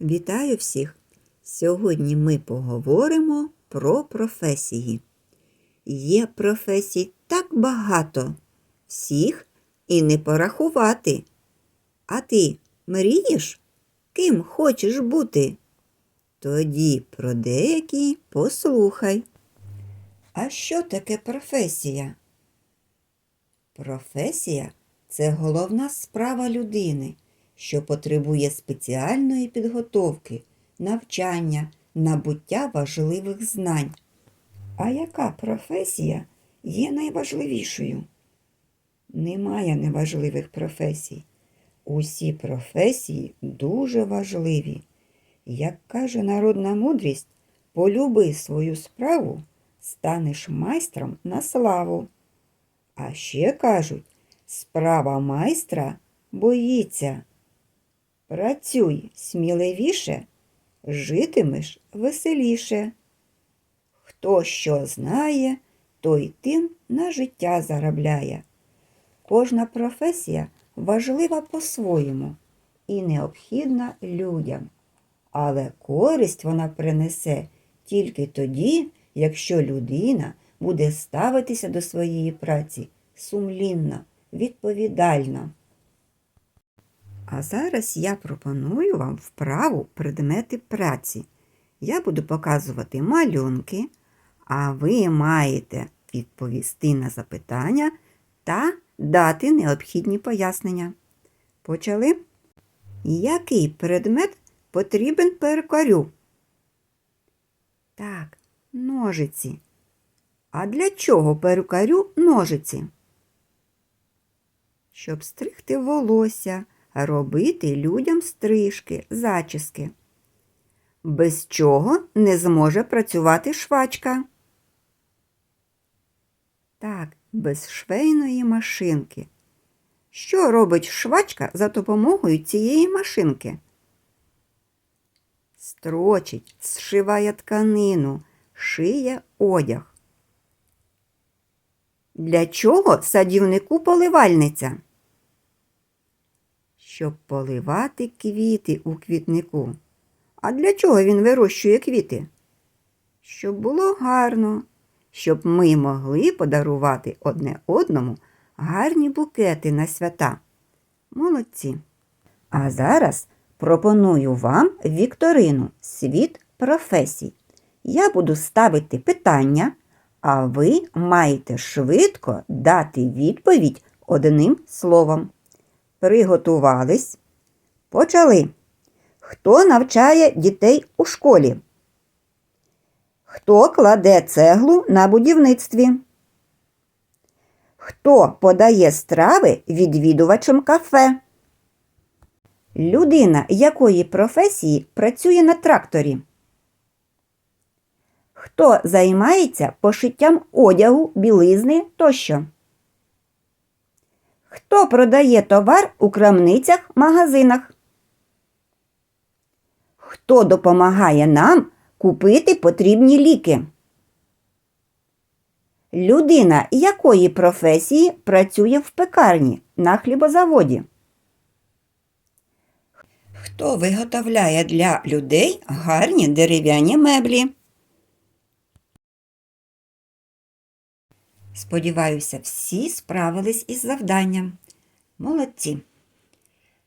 Вітаю всіх! Сьогодні ми поговоримо про професії. Є професій так багато, всіх і не порахувати. А ти мрієш? Ким хочеш бути? Тоді про деякі послухай. А що таке професія? Професія це головна справа людини, що потребує спеціальної підготовки, навчання, набуття важливих знань. А яка професія є найважливішою? Немає неважливих професій. Усі професії дуже важливі. Як каже народна мудрість, полюби свою справу, станеш майстром на славу. А ще кажуть, справа майстра боїться. Працюй сміливіше, житимеш веселіше. Хто що знає, той тим на життя заробляє. Кожна професія важлива по-своєму і необхідна людям, але користь вона принесе тільки тоді, якщо людина буде ставитися до своєї праці сумлінно, відповідально. А зараз я пропоную вам вправу предмети праці. Я буду показувати малюнки, а ви маєте відповісти на запитання та дати необхідні пояснення. Почали? Який предмет потрібен перукарю? Так, ножиці. А для чого перукарю ножиці? Щоб стригти волосся, робити людям стрижки, зачіски. Без чого не зможе працювати швачка. Так, без швейної машинки. Що робить швачка за допомогою цієї машинки? Строчить, зшиває тканину, шиє одяг. Для чого садівнику поливальниця? Щоб поливати квіти у квітнику. А для чого він вирощує квіти? Щоб було гарно, щоб ми могли подарувати одне одному гарні букети на свята. Молодці. А зараз пропоную вам вікторину Світ професій. Я буду ставити питання, а ви маєте швидко дати відповідь одним словом. Приготувались. Почали. Хто навчає дітей у школі? Хто кладе цеглу на будівництві? Хто подає страви відвідувачам кафе? Людина якої професії працює на тракторі? Хто займається пошиттям одягу, білизни тощо? Продає товар у крамницях, магазинах? Хто допомагає нам купити потрібні ліки? Людина якої професії працює в пекарні на хлібозаводі? Хто виготовляє для людей гарні дерев'яні меблі? Сподіваюся, всі справились із завданням. Молодці.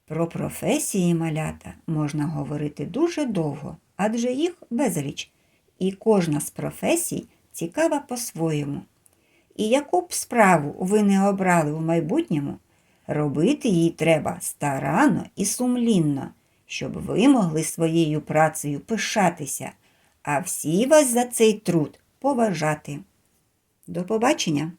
Про професії малята можна говорити дуже довго, адже їх безліч, і кожна з професій цікава по-своєму. І яку б справу ви не обрали у майбутньому, робити її треба старанно і сумлінно, щоб ви могли своєю працею пишатися, а всі вас за цей труд поважати. До побачення!